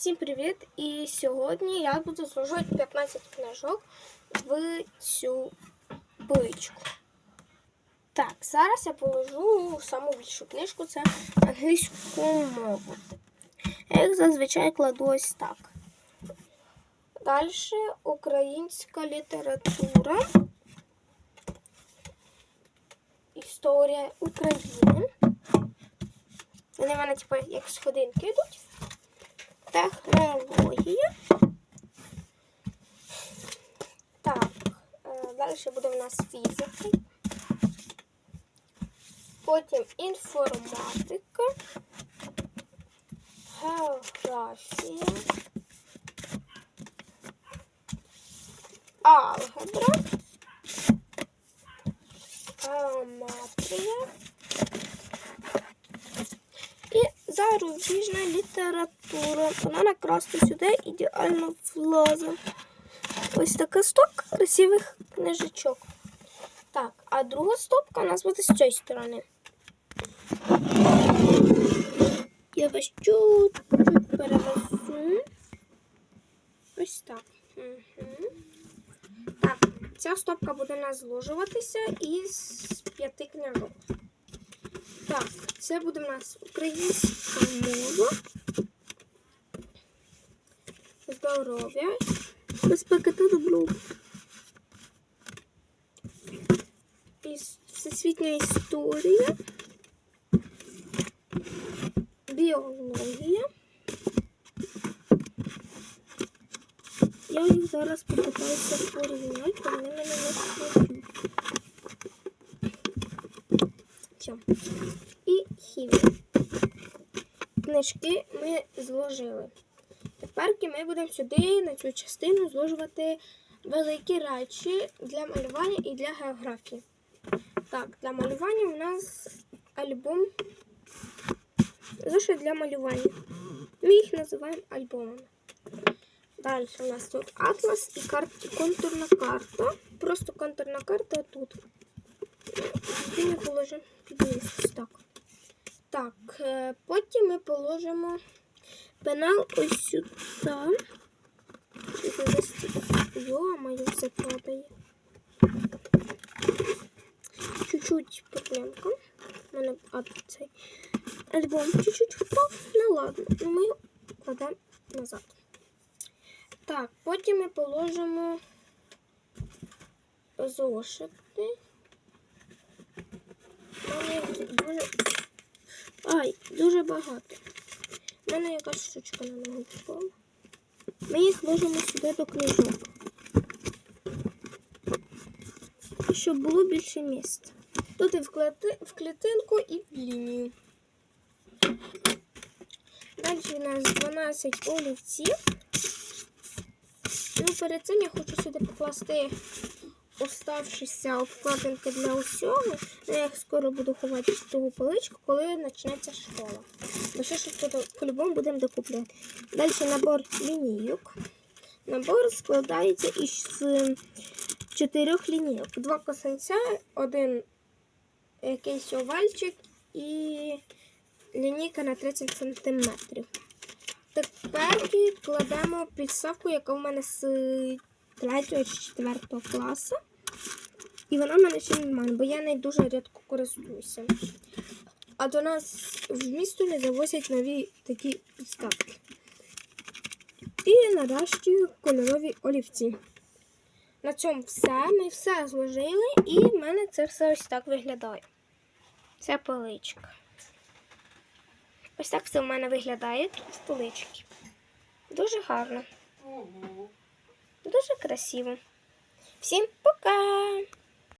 Всім привіт! І сьогодні я буду зложувати 15 книжок в цю пичку. Так, зараз я положу саму більшу книжку це англійську мову. Я їх зазвичай кладу ось так. Далі українська література. Історія України. Вони в мене, типу, як сходинки йдуть технологія. Так, е, далі буде в нас фізика. Потім інформатика, географія, алгебра, геометрія. І зарубіжна література. Вона якраз сюди ідеально влазить. Ось така стопка красивих книжечок. Так, а друга стопка у нас буде з цієї сторони. Я вас чуть-чуть перевезу. Ось так. Угу. Так, ця стопка буде у нас зложуватися із п'яти книжок. Так, це буде в нас українська мова, здоров'я, безпека та добро. Іс- Всесвітня історія, біологія. Я їх зараз попитаюся порівняти, вони мене не Все. І хімія. Книжки ми зложили. Тепер ми будемо сюди, на цю частину, зложувати великі речі для малювання і для географії. Так, для малювання у нас альбом. Зошит для малювання. Ми їх називаємо альбомами. Далі у нас тут атлас і контурна карта. Просто контурна карта тут. І ми положимо під низ, так. Так, е, потім ми положимо пенал ось сюди. Йо-моє, все падає. Чуть-чуть проблемка. У мене а, цей альбом чуть-чуть впав. Ну ладно, ну, ми його кладемо назад. Так, потім ми положимо зошити. Мене дуже. Ай, дуже багато. У мене якась штучка на ногу впала. Ми їх ложимо сюди до книжок. Щоб було більше місця. Тут і в, клети... в клітинку, і в лінію. Далі у нас 12 олівців. Ну, перед цим я хочу сюди покласти оставшися обкладинки для усього. Ну, Я їх скоро буду ховати в ту поличку, коли почнеться школа. Бо ще щось по-любому будемо докупляти. Далі набор лінійок. Набор складається із е, чотирьох лінійок. Два косинця, один якийсь овальчик і лінійка на 30 см. Тепер кладемо підставку, яка в мене з 3 чи 4 класу. І вона в мене ще немає, бо я нею дуже рідко користуюся. А до нас в місто не завозять нові такі підставки. І нарешті кольорові олівці. На цьому все. Ми все зложили, і в мене це все ось так виглядає. Це поличка. Ось так все в мене виглядає тут в поличці. Дуже гарно. Дуже красиво. Всім пока!